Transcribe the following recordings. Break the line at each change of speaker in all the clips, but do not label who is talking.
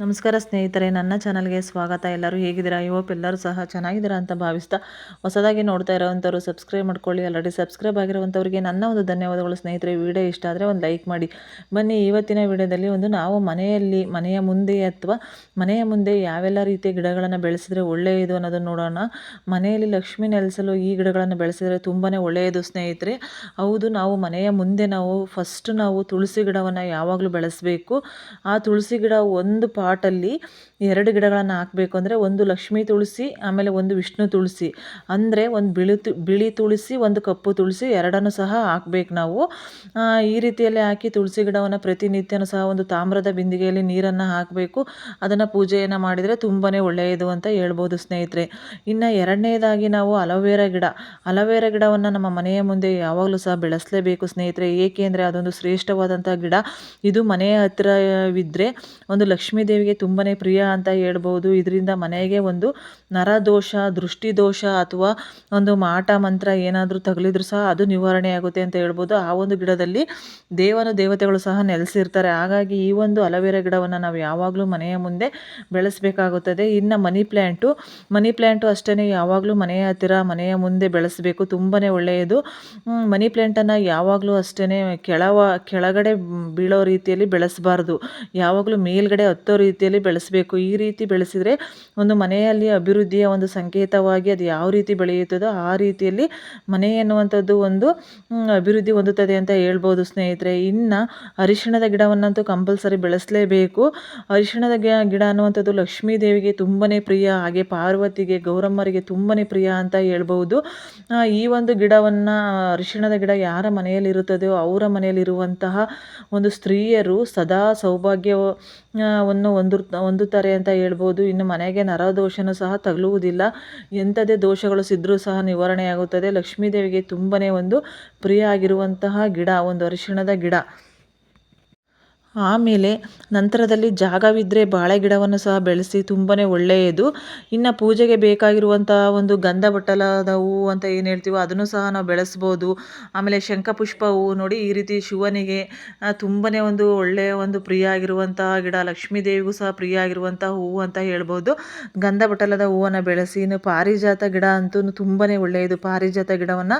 ನಮಸ್ಕಾರ ಸ್ನೇಹಿತರೆ, ನನ್ನ ಚಾನಲ್ಗೆ ಸ್ವಾಗತ. ಎಲ್ಲರೂ ಹೇಗಿದ್ದೀರಾ? ಹೋಪ್ ಎಲ್ಲರೂ ಸಹ ಚೆನ್ನಾಗಿದ್ದೀರಾ ಅಂತ ಭಾವಿಸ್ತಾ ಹೊಸದಾಗಿ ನೋಡ್ತಾ ಇರೋವಂಥವ್ರು ಸಬ್ಸ್ಕ್ರೈಬ್ ಮಾಡ್ಕೊಳ್ಳಿ. ಆಲ್ರೆಡಿ ಸಬ್ಸ್ಕ್ರೈಬ್ ಆಗಿರುವಂಥವ್ರಿಗೆ ನನ್ನ ಒಂದು ಧನ್ಯವಾದಗಳು ಸ್ನೇಹಿತರೆ. ವಿಡಿಯೋ ಇಷ್ಟ ಆದರೆ ಒಂದು ಲೈಕ್ ಮಾಡಿ. ಬನ್ನಿ, ಇವತ್ತಿನ ವಿಡಿಯೋದಲ್ಲಿ ಒಂದು ನಾವು ಮನೆಯಲ್ಲಿ, ಮನೆಯ ಮುಂದೆ ಅಥವಾ ಮನೆಯ ಮುಂದೆ ಯಾವೆಲ್ಲ ರೀತಿಯ ಗಿಡಗಳನ್ನು ಬೆಳೆಸಿದ್ರೆ ಒಳ್ಳೆಯದು ಅನ್ನೋದನ್ನು ನೋಡೋಣ. ಮನೆಯಲ್ಲಿ ಲಕ್ಷ್ಮಿ ನೆಲೆಸಲು ಈ ಗಿಡಗಳನ್ನು ಬೆಳೆಸಿದರೆ ತುಂಬಾ ಒಳ್ಳೆಯದು ಸ್ನೇಹಿತರೆ. ಹೌದು, ನಾವು ಮನೆಯ ಮುಂದೆ ನಾವು ಫಸ್ಟ್ ನಾವು ತುಳಸಿ ಗಿಡವನ್ನು ಯಾವಾಗಲೂ ಬೆಳೆಸಬೇಕು. ಆ ತುಳಸಿ ಗಿಡ ಒಂದು ಪಾಟಲ್ಲಿ ಎರಡು ಗಿಡಗಳನ್ನು ಹಾಕಬೇಕು ಅಂದರೆ ಒಂದು ಲಕ್ಷ್ಮೀ ತುಳಸಿ, ಆಮೇಲೆ ಒಂದು ವಿಷ್ಣು ತುಳಸಿ. ಅಂದರೆ ಒಂದು ಬಿಳಿ ತು, ಬಿಳಿ ತುಳಸಿ, ಒಂದು ಕಪ್ಪು ತುಳಸಿ ಎರಡನ್ನು ಸಹ ಹಾಕ್ಬೇಕು ನಾವು. ಈ ರೀತಿಯಲ್ಲಿ ಹಾಕಿ ತುಳಸಿ ಗಿಡವನ್ನು ಪ್ರತಿನಿತ್ಯನೂ ಸಹ ಒಂದು ತಾಮ್ರದ ಬಿಂದಿಗೆಯಲ್ಲಿ ನೀರನ್ನು ಹಾಕಬೇಕು. ಅದನ್ನು ಪೂಜೆಯನ್ನು ಮಾಡಿದರೆ ತುಂಬಾ ಒಳ್ಳೆಯದು ಅಂತ ಹೇಳ್ಬೋದು ಸ್ನೇಹಿತರೆ. ಇನ್ನು ಎರಡನೇದಾಗಿ ನಾವು ಅಲೋವೆರಾ ಗಿಡ. ಅಲೋವೆರಾ ಗಿಡವನ್ನು ನಮ್ಮ ಮನೆಯ ಮುಂದೆ ಯಾವಾಗಲೂ ಸಹ ಬೆಳೆಸಲೇಬೇಕು ಸ್ನೇಹಿತರೆ. ಏಕೆಂದರೆ ಅದೊಂದು ಶ್ರೇಷ್ಠವಾದಂಥ ಗಿಡ. ಇದು ಮನೆಯ ಹತ್ತಿರವಿದ್ದರೆ ಒಂದು ಲಕ್ಷ್ಮೀ ದೇವಿಗೆ ತುಂಬಾ ಪ್ರಿಯ ಅಂತ ಹೇಳ್ಬೋದು. ಇದರಿಂದ ಮನೆಗೆ ಒಂದು ನರದೋಷ, ದೃಷ್ಟಿದೋಷ ಅಥವಾ ಒಂದು ಮಾಟ ಮಂತ್ರ ಏನಾದರೂ ತಗಲಿದ್ರು ಸಹ ಅದು ನಿವಾರಣೆ ಆಗುತ್ತೆ ಅಂತ ಹೇಳ್ಬೋದು. ಆ ಒಂದು ಗಿಡದಲ್ಲಿ ದೇವನ ದೇವತೆಗಳು ಸಹ ನೆಲೆಸಿರ್ತಾರೆ. ಹಾಗಾಗಿ ಈ ಒಂದು ಅಲವೇರಾ ಗಿಡವನ್ನು ನಾವು ಯಾವಾಗಲೂ ಮನೆಯ ಮುಂದೆ ಬೆಳೆಸಬೇಕಾಗುತ್ತದೆ. ಇನ್ನು ಮನಿ ಪ್ಲ್ಯಾಂಟು ಮನಿ ಪ್ಲ್ಯಾಂಟು ಅಷ್ಟೇ ಯಾವಾಗಲೂ ಮನೆಯ ಹತ್ತಿರ, ಮನೆಯ ಮುಂದೆ ಬೆಳೆಸಬೇಕು. ತುಂಬಾ ಒಳ್ಳೆಯದು. ಮನಿ ಪ್ಲ್ಯಾಂಟನ್ನು ಯಾವಾಗಲೂ ಅಷ್ಟೇ ಕೆಳವ, ಕೆಳಗಡೆ ಬೀಳೋ ರೀತಿಯಲ್ಲಿ ಬೆಳೆಸಬಾರ್ದು. ಯಾವಾಗಲೂ ಮೇಲ್ಗಡೆ ಹತ್ತೋ ರೀತಿಯಲ್ಲಿ ಬೆಳೆಸಬೇಕು. ಈ ರೀತಿ ಬೆಳೆಸಿದರೆ ಒಂದು ಮನೆಯಲ್ಲಿ ಅಭಿವೃದ್ಧಿಯ ಒಂದು ಸಂಕೇತವಾಗಿ ಅದು ಯಾವ ರೀತಿ ಬೆಳೆಯುತ್ತದೋ ಆ ರೀತಿಯಲ್ಲಿ ಮನೆ ಎನ್ನುವಂಥದ್ದು ಒಂದು ಅಭಿವೃದ್ಧಿ ಹೊಂದುತ್ತದೆ ಅಂತ ಹೇಳ್ಬೋದು ಸ್ನೇಹಿತರೆ. ಇನ್ನು ಅರಿಶಿಣದ ಗಿಡವನ್ನಂತೂ ಕಂಪಲ್ಸರಿ ಬೆಳೆಸಲೇಬೇಕು. ಅರಿಶಿಣದ ಗಿಡ ಅನ್ನುವಂಥದ್ದು ಲಕ್ಷ್ಮೀ ದೇವಿಗೆ ತುಂಬಾ ಪ್ರಿಯ, ಹಾಗೆ ಪಾರ್ವತಿಗೆ, ಗೌರಮ್ಮರಿಗೆ ತುಂಬಾ ಪ್ರಿಯ ಅಂತ ಹೇಳ್ಬೋದು. ಈ ಒಂದು ಗಿಡವನ್ನು, ಅರಿಶಿಣದ ಗಿಡ ಯಾರ ಮನೆಯಲ್ಲಿರುತ್ತದೆಯೋ ಅವರ ಮನೆಯಲ್ಲಿರುವಂತಹ ಒಂದು ಸ್ತ್ರೀಯರು ಸದಾ ಸೌಭಾಗ್ಯ ವನ್ನು ಹೊಂದಿರ್ ಹೊಂದುತ್ತಾರೆ ಅಂತ ಹೇಳ್ಬೋದು. ಇನ್ನು ಮನೆಗೆ ನರದೋಷನೂ ಸಹ ತಗಲುವುದಿಲ್ಲ. ಎಂಥದೇ ದೋಷಗಳು ಸಿದ್ದರೂ ಸಹ ನಿವಾರಣೆಯಾಗುತ್ತದೆ. ಲಕ್ಷ್ಮೀದೇವಿಗೆ ತುಂಬನೇ ತುಂಬಾ ಒಂದು ಪ್ರಿಯ ಆಗಿರುವಂತಹ ಗಿಡ, ಒಂದು ಅರಿಶಿಣದ ಗಿಡ. ಆಮೇಲೆ ನಂತರದಲ್ಲಿ ಜಾಗವಿದ್ದರೆ ಬಾಳೆ ಗಿಡವನ್ನು ಸಹ ಬೆಳೆಸಿ ತುಂಬಾ ಒಳ್ಳೆಯದು. ಇನ್ನು ಪೂಜೆಗೆ ಬೇಕಾಗಿರುವಂಥ ಒಂದು ಗಂಧ ಬಟ್ಟಲಾದ ಹೂವು ಅಂತ ಏನು ಹೇಳ್ತೀವೋ ಅದನ್ನು ಸಹ ನಾವು ಬೆಳೆಸ್ಬೋದು. ಆಮೇಲೆ ಶಂಖಪುಷ್ಪ ಹೂವು ನೋಡಿ ಈ ರೀತಿ ಶಿವನಿಗೆ ತುಂಬಾ ಒಂದು ಒಳ್ಳೆಯ ಒಂದು ಪ್ರಿಯ ಆಗಿರುವಂತಹ ಗಿಡ ಲಕ್ಷ್ಮೀ ದೇವಿಗೂ ಸಹ ಪ್ರಿಯ ಆಗಿರುವಂಥ ಹೂವು ಅಂತ ಹೇಳ್ಬೋದು. ಗಂಧ ಬಟ್ಟಲದ ಹೂವನ್ನು ಬೆಳೆಸಿ ಇನ್ನು ಪಾರಿಜಾತ ಗಿಡ ಅಂತೂ ತುಂಬಾ ಒಳ್ಳೆಯದು. ಪಾರಿಜಾತ ಗಿಡವನ್ನು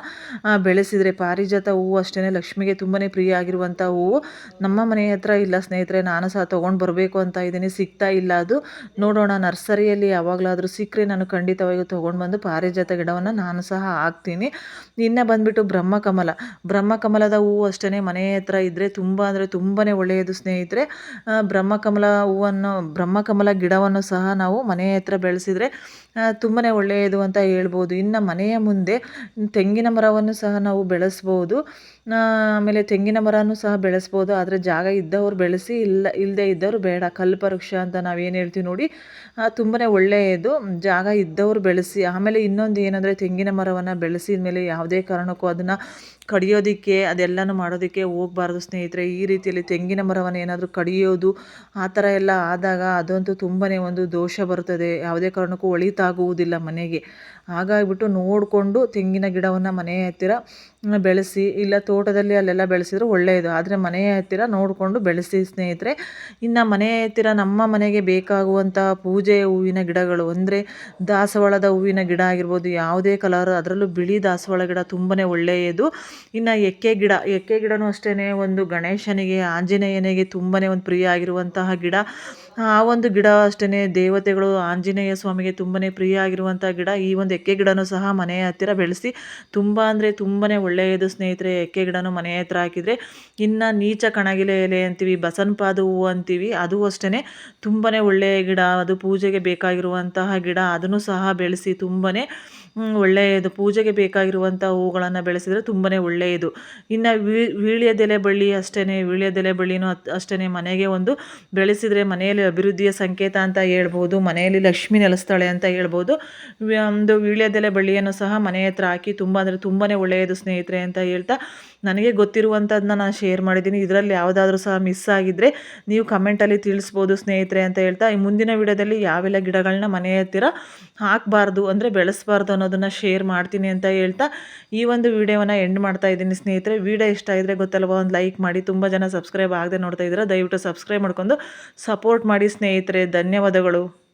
ಬೆಳೆಸಿದರೆ ಪಾರಿಜಾತ ಹೂವು ಅಷ್ಟೇ ಲಕ್ಷ್ಮಿಗೆ ತುಂಬಾ ಪ್ರಿಯ ಆಗಿರುವಂಥ ಹೂವು. ನಮ್ಮ ಮನೆ ಹತ್ರ ಇಲ್ಲ ಸ್ನೇಹಿತರೆ, ನಾನು ಸಹ ತೊಗೊಂಡು ಬರಬೇಕು ಅಂತ ಇದ್ದೀನಿ. ಸಿಗ್ತಾ ಇಲ್ಲ ಅದು. ನೋಡೋಣ, ನರ್ಸರಿಯಲ್ಲಿ ಯಾವಾಗಲಾದರೂ ಸಿಕ್ಕರೆ ನಾನು ಖಂಡಿತವಾಗಿ ತೊಗೊಂಡು ಬಂದು ಪಾರಿಜಾತ ಗಿಡವನ್ನು ನಾನು ಸಹ ಹಾಕ್ತೀನಿ. ಇನ್ನು ಬಂದುಬಿಟ್ಟು ಬ್ರಹ್ಮಕಮಲ. ಬ್ರಹ್ಮಕಮಲದ ಹೂವು ಅಷ್ಟೇ ಮನೆ ಹತ್ರ ಇದ್ದರೆ ತುಂಬ ಅಂದರೆ ತುಂಬಾ ಒಳ್ಳೆಯದು ಸ್ನೇಹಿತರೆ. ಬ್ರಹ್ಮಕಮಲ ಹೂವನ್ನು, ಬ್ರಹ್ಮಕಮಲ ಗಿಡವನ್ನು ಸಹ ನಾವು ಮನೆ ಹತ್ರ ಬೆಳೆಸಿದರೆ ತುಂಬಾ ಒಳ್ಳೆಯದು ಅಂತ ಹೇಳ್ಬೋದು. ಇನ್ನು ಮನೆಯ ಮುಂದೆ ತೆಂಗಿನ ಮರವನ್ನು ಸಹ ನಾವು ಬೆಳೆಸ್ಬೋದು. ಆಮೇಲೆ ತೆಂಗಿನ ಮರನೂ ಸಹ ಬೆಳೆಸ್ಬೋದು. ಆದರೆ ಜಾಗ ಇದ್ದವರು ಬೆಳೆಸಿ ಇಲ್ಲ ಇಲ್ಲದೆ ಇದ್ದವರು ಬೇಡ. ಕಲ್ಪವೃಕ್ಷ ಅಂತ ನಾವೇನು ಹೇಳ್ತೀವಿ ನೋಡಿ ತುಂಬಾ ಒಳ್ಳೆಯದು. ಜಾಗ ಇದ್ದವರು ಬೆಳೆಸಿ, ಆಮೇಲೆ ಇನ್ನೊಂದು ಏನಂದರೆ ತೆಂಗಿನ ಮರವನ್ನು ಬೆಳೆಸಿದ ಮೇಲೆ ಯಾವುದೇ ಕಾರಣಕ್ಕೂ ಅದನ್ನು ಕಡಿಯೋದಕ್ಕೆ, ಅದೆಲ್ಲನೂ ಮಾಡೋದಕ್ಕೆ ಹೋಗ್ಬಾರ್ದು ಸ್ನೇಹಿತರೆ. ಈ ರೀತಿಯಲ್ಲಿ ತೆಂಗಿನ ಮರವನ್ನು ಏನಾದರೂ ಕಡಿಯೋದು, ಆ ಥರ ಎಲ್ಲ ಆದಾಗ ಅದಂತೂ ತುಂಬಾ ಒಂದು ದೋಷ ಬರುತ್ತದೆ ಯಾವುದೇ ಕಾರಣಕ್ಕೂ ಒಳಿತಾಗುವುದಿಲ್ಲ ಮನೆಗೆ. ಹಾಗಾಗಿಬಿಟ್ಟು ನೋಡಿಕೊಂಡು ತೆಂಗಿನ ಗಿಡವನ್ನು ಮನೆಯ ಹತ್ತಿರ ಬೆಳೆಸಿ, ಇಲ್ಲ ತೋಟದಲ್ಲಿ ಅಲ್ಲೆಲ್ಲ ಬೆಳೆಸಿದ್ರೆ ಒಳ್ಳೆಯದು. ಆದರೆ ಮನೆಯ ಹತ್ತಿರ ನೋಡಿಕೊಂಡು ಬೆಳೆಸಿ ಸ್ನೇಹಿತರೆ. ಇನ್ನು ಮನೆಯ ಹತ್ತಿರ ನಮ್ಮ ಮನೆಗೆ ಬೇಕಾಗುವಂಥ ಪೂಜೆ ಹೂವಿನ ಗಿಡಗಳು, ಅಂದರೆ ದಾಸವಾಳದ ಹೂವಿನ ಗಿಡ ಆಗಿರ್ಬೋದು, ಯಾವುದೇ ಕಲರ್, ಅದರಲ್ಲೂ ಬಿಳಿ ದಾಸವಾಳ ಗಿಡ ತುಂಬಾ ಒಳ್ಳೆಯದು. ಇನ್ನು ಎಕ್ಕೆ ಗಿಡ, ಎಕ್ಕೆ ಗಿಡವೂ ಅಷ್ಟೇ ಒಂದು ಗಣೇಶನಿಗೆ, ಆಂಜನೇಯನಿಗೆ ತುಂಬಾ ಒಂದು ಪ್ರಿಯ ಆಗಿರುವಂತಹ ಗಿಡ. ಆ ಒಂದು ಗಿಡ ಅಷ್ಟೇ ದೇವತೆಗಳು, ಆಂಜನೇಯ ಸ್ವಾಮಿಗೆ ತುಂಬನೇ ಪ್ರಿಯ ಆಗಿರುವಂಥ ಗಿಡ. ಈ ಒಂದು ಎಕ್ಕೆ ಗಿಡನೂ ಸಹ ಮನೆಯ ಹತ್ತಿರ ಬೆಳೆಸಿ, ತುಂಬ ಅಂದರೆ ತುಂಬನೇ ಒಳ್ಳೆಯದು ಸ್ನೇಹಿತರೆ, ಎಕ್ಕೆ ಗಿಡನೂ ಮನೆ ಹತ್ರ ಹಾಕಿದರೆ. ಇನ್ನು ನೀಚ ಕಣಗಿಲೆ ಎಲೆ ಅಂತೀವಿ, ಬಸನ್ಪಾದ ಹೂವು ಅಂತೀವಿ, ಅದು ಅಷ್ಟೇ ತುಂಬಾ ಒಳ್ಳೆಯ ಗಿಡ. ಅದು ಪೂಜೆಗೆ ಬೇಕಾಗಿರುವಂತಹ ಗಿಡ, ಅದನ್ನು ಸಹ ಬೆಳೆಸಿ ತುಂಬಾ ಒಳ್ಳೆಯದು. ಪೂಜೆಗೆ ಬೇಕಾಗಿರುವಂಥ ಹೂಗಳನ್ನು ಬೆಳೆಸಿದರೆ ತುಂಬಾ ಒಳ್ಳೆಯದು. ಇನ್ನು ವೀಳ್ಯದೆಲೆ ಬಳ್ಳಿ ಅಷ್ಟೇ ವೀಳ್ಯದೆಲೆ ಬಳ್ಳಿನೂ ಅಷ್ಟೇ ಮನೆಗೆ ಒಂದು ಬೆಳೆಸಿದರೆ ಮನೆಯಲ್ಲಿ ಅಭಿವೃದ್ಧಿಯ ಸಂಕೇತ ಅಂತ ಹೇಳ್ಬೋದು, ಮನೆಯಲ್ಲಿ ಲಕ್ಷ್ಮಿ ನೆಲೆಸ್ತಾಳೆ ಅಂತ ಹೇಳ್ಬೋದು. ಒಂದು ವೀಳ್ಯದೆಲೆ ಬಳ್ಳಿಯನ್ನು ಸಹ ಮನೆ ಹತ್ರ ಹಾಕಿ ತುಂಬ ಅಂದರೆ ತುಂಬಾ ಒಳ್ಳೆಯದು ಸ್ನೇಹಿತರೆ ಅಂತ ಹೇಳ್ತಾ ನನಗೆ ಗೊತ್ತಿರುವಂಥದ್ದನ್ನ ನಾನು ಶೇರ್ ಮಾಡಿದ್ದೀನಿ. ಇದರಲ್ಲಿ ಯಾವುದಾದ್ರೂ ಸಹ ಮಿಸ್ ಆಗಿದ್ದರೆ ನೀವು ಕಮೆಂಟಲ್ಲಿ ತಿಳಿಸ್ಬೋದು ಸ್ನೇಹಿತರೆ ಅಂತ ಹೇಳ್ತಾ ಈ ಮುಂದಿನ ವಿಡಿಯೋದಲ್ಲಿ ಯಾವೆಲ್ಲ ಗಿಡಗಳನ್ನ ಮನೆ ಹತ್ತಿರ ಹಾಕಬಾರ್ದು ಅಂದರೆ ಬೆಳೆಸಬಾರ್ದು ಅನ್ನೋದನ್ನು ಶೇರ್ ಮಾಡ್ತೀನಿ ಅಂತ ಹೇಳ್ತಾ ಈ ಒಂದು ವಿಡಿಯೋವನ್ನು ಎಂಡ್ ಮಾಡ್ತಾ ಇದ್ದೀನಿ. ಸ್ನೇಹಿತರೆ, ವಿಡಿಯೋ ಇಷ್ಟ ಇದ್ದರೆ ಗೊತ್ತಲ್ವ, ಒಂದು ಲೈಕ್ ಮಾಡಿ. ತುಂಬ ಜನ ಸಬ್ಸ್ಕ್ರೈಬ್ ಆಗದೆ ನೋಡ್ತಾ ಇದ್ದೀರಾ, ದಯವಿಟ್ಟು ಸಬ್ಸ್ಕ್ರೈಬ್ ಮಾಡ್ಕೊಂಡು ಸಪೋರ್ಟ್ ಮಾಡಿ ಮಾಡಿ ಸ್ನೇಹಿತರೆ. ಧನ್ಯವಾದಗಳು.